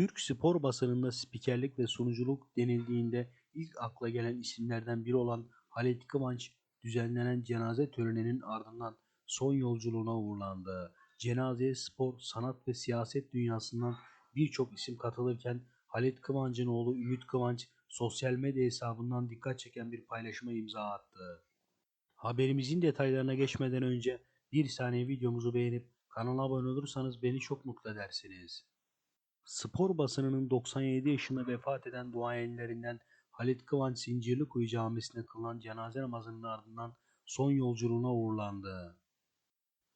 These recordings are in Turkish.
Türk spor basınında spikerlik ve sunuculuk denildiğinde ilk akla gelen isimlerden biri olan Halit Kıvanç düzenlenen cenaze töreninin ardından son yolculuğuna uğurlandı. Cenazeye spor, sanat ve siyaset dünyasından birçok isim katılırken Halit Kıvanç'ın oğlu Ümit Kıvanç sosyal medya hesabından dikkat çeken bir paylaşıma imza attı. Haberimizin detaylarına geçmeden önce bir saniye videomuzu beğenip kanala abone olursanız beni çok mutlu edersiniz. Spor basınının 97 yaşında vefat eden duayenlerinden Halit Kıvanç Zincirlikuyu Camisi'nde kılınan cenaze namazının ardından son yolculuğuna uğurlandı.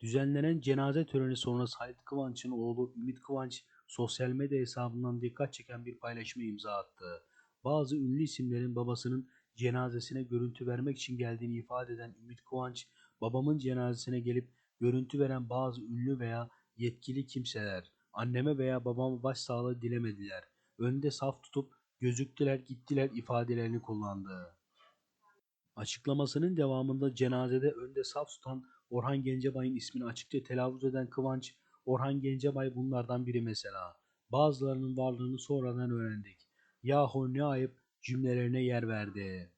Düzenlenen cenaze töreni sonrası Halit Kıvanç'ın oğlu Ümit Kıvanç sosyal medya hesabından dikkat çeken bir paylaşıma imza attı. Bazı ünlü isimlerin babasının cenazesine görüntü vermek için geldiğini ifade eden Ümit Kıvanç, babamın cenazesine gelip görüntü veren bazı ünlü veya yetkili kimseler anneme veya babama başsağlığı dilemediler. Önde saf tutup gözüktüler gittiler ifadelerini kullandı. Açıklamasının devamında cenazede önde saf tutan Orhan Gencebay'ın ismini açıkça telaffuz eden Kıvanç, Orhan Gencebay bunlardan biri mesela. Bazılarının varlığını sonradan öğrendik. Yahu ne ayıp cümlelerine yer verdi.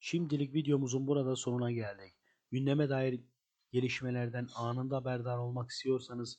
Şimdilik videomuzun burada sonuna geldik. Gündeme dair gelişmelerden anında haberdar olmak istiyorsanız